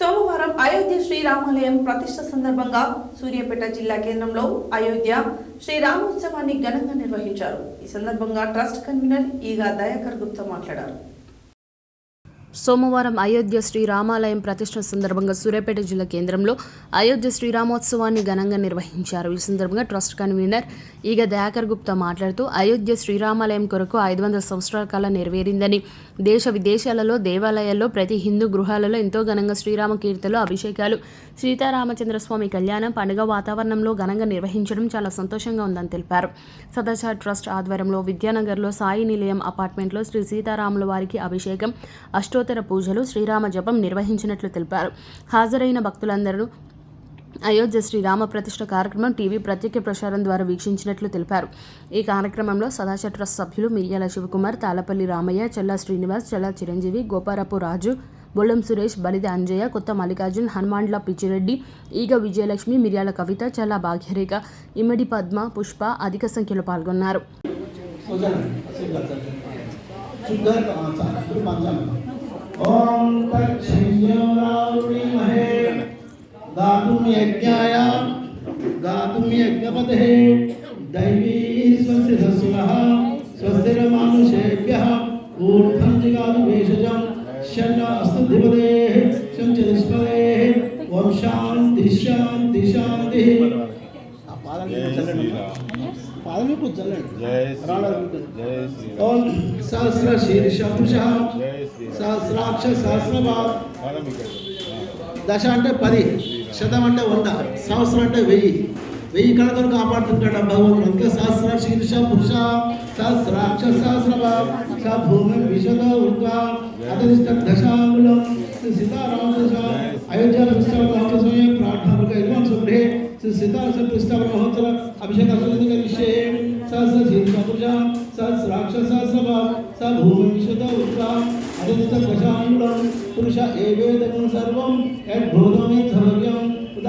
సోమవారం అయోధ్య శ్రీరామాలయం ప్రతిష్ట సందర్భంగా సూర్యాపేట జిల్లా కేంద్రంలో అయోధ్య శ్రీరామోత్సవాన్ని ఘనంగా నిర్వహించారు. ఈ సందర్భంగా ట్రస్ట్ కన్వీనర్ ఈగా దయాకర్ గుప్తా మాట్లాడారు. సోమవారం అయోధ్య శ్రీరామాలయం ప్రతిష్ట సందర్భంగా సూర్యాపేట జిల్లా కేంద్రంలో అయోధ్య శ్రీరామోత్సవాన్ని ఘనంగా నిర్వహించారు. ఈ సందర్భంగా ట్రస్ట్ కన్వీనర్ ఈగ దయాకర్ గుప్తా మాట్లాడుతూ అయోధ్య శ్రీరామాలయం కొరకు ఐదు వందల సంవత్సరాల కాలం నెరవేరిందని దేశ విదేశాలలో దేవాలయాల్లో ప్రతి హిందూ గృహాలలో ఎంతో ఘనంగా శ్రీరామ కీర్తనలు అభిషేకాలు సీతారామచంద్రస్వామి కళ్యాణం పండుగ వాతావరణంలో ఘనంగా నిర్వహించడం చాలా సంతోషంగా ఉందని తెలిపారు. సదాచార్ ట్రస్ట్ ఆధ్వర్యంలో విద్యానగర్లో సాయి నిలయం అపార్ట్మెంట్లో శ్రీ సీతారాముల వారికి అభిషేకం అష్టోత్తర పూజలు శ్రీరామ జపం నిర్వహించినట్లు తెలిపారు. హాజరైన భక్తులందరూ అయోధ్య శ్రీరామ ప్రతిష్ట కార్యక్రమం టీవీ ప్రత్యేక ప్రసారం ద్వారా వీక్షించినట్లు తెలిపారు. ఈ కార్యక్రమంలో సదాశ ట్రస్ట్ సభ్యులు మిర్యాల శివకుమార్ తాలపల్లి రామయ్య చెల్లా శ్రీనివాస్ చెల్లా చిరంజీవి గోపారపు రాజు బొల్లం సురేష్ బలిద అంజయ్య కొత్త మల్లికార్జున్ హనుమాండ్ల పిచ్చిరెడ్డి ఈగ విజయలక్ష్మి మిర్యాల కవిత చల్లా భాగ్యరేఖ ఇమ్మడి పద్మ పుష్ప అధిక సంఖ్యలో పాల్గొన్నారు. ఓం తక్షయ్యోరావృణీమహే గాతుం యజ్ఞాయ గాతుం యజ్ఞపతే దైవీ స్వస్తి సస్సునః స్వస్తిరమానుషేభ్యः ఊర్ధ్వం జిగాదు భేషజం షణ్ణ అస్తు ధిపదే శం చ నిష్పదే ఓం శాంతి శాంతి శాంతి ఆ పాదాలు చల్లండి పాదాలు పూజ చల్లండి జై రాళ్ళ శ్రీరామ్ జై శ్రీరామ్ ఓం సహస్ర శీర్ష పురుష జై శ్రీరామ్ సహస్రాక్ష సహస్రభావ్ మనం ఇక్కడ దశ అంటే పది శతం అంటే వంద సంవత్సరం అంటే వెయ్యి. వెయ్యి కళ్ళతో కాపాడుతుంటాడు భగవంతుడు. అందుకే సహస్ర శీర్ష పురుష సహస్రాక్ష సహస్రభావ్ స భూమి విశద ఉద్వా అతిష్ట దశాంగులం శ్రీ సీతారామకృష్ణ అయోధ్య పుస్తకమే ప్రార్థనకు ఇల్వం శుభ్రే శ్రీ సీతారామ పుస్తక మహోత్సవ అభిషేక విషయ సహస్ర శీర్ష పురుష సహస్రాక్ష సహస్రభావ్ స భూమి విశద ఉద్వా అతిష్ట దశాంగులం పురుష ఏవేదకం సర్వం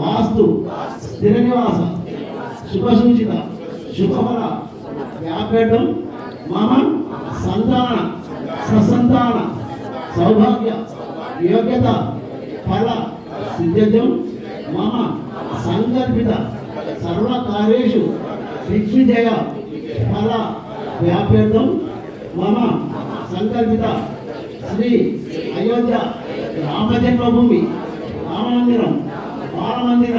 వాస్తు స్థిర నివాస శుభసూచిత శుభఫల వ్యాపేటం మమ సంతాన ససంతాన సౌభాగ్య యోగ్యత ఫల సిద్ధ్యం మమ సంకల్పిత సర్వకార్యేషు దిగ్విజయ ఫల వ్యాపేతం మమ సంకల్పిత శ్రీ అయోధ్య రామజన్మభూమి రామమందిరం బాలమందిరం జయ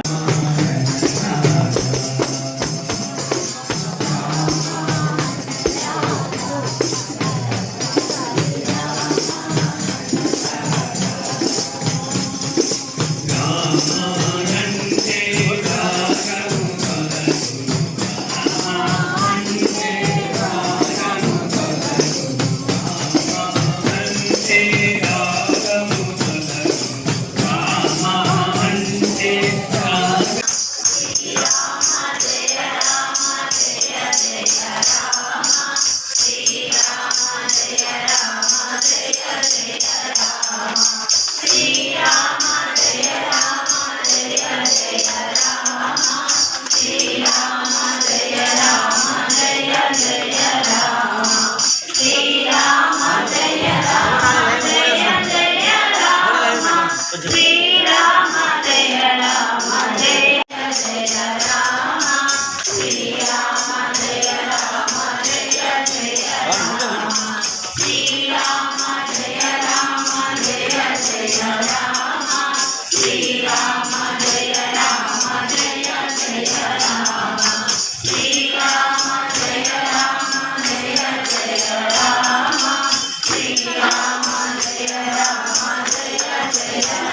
Yeah.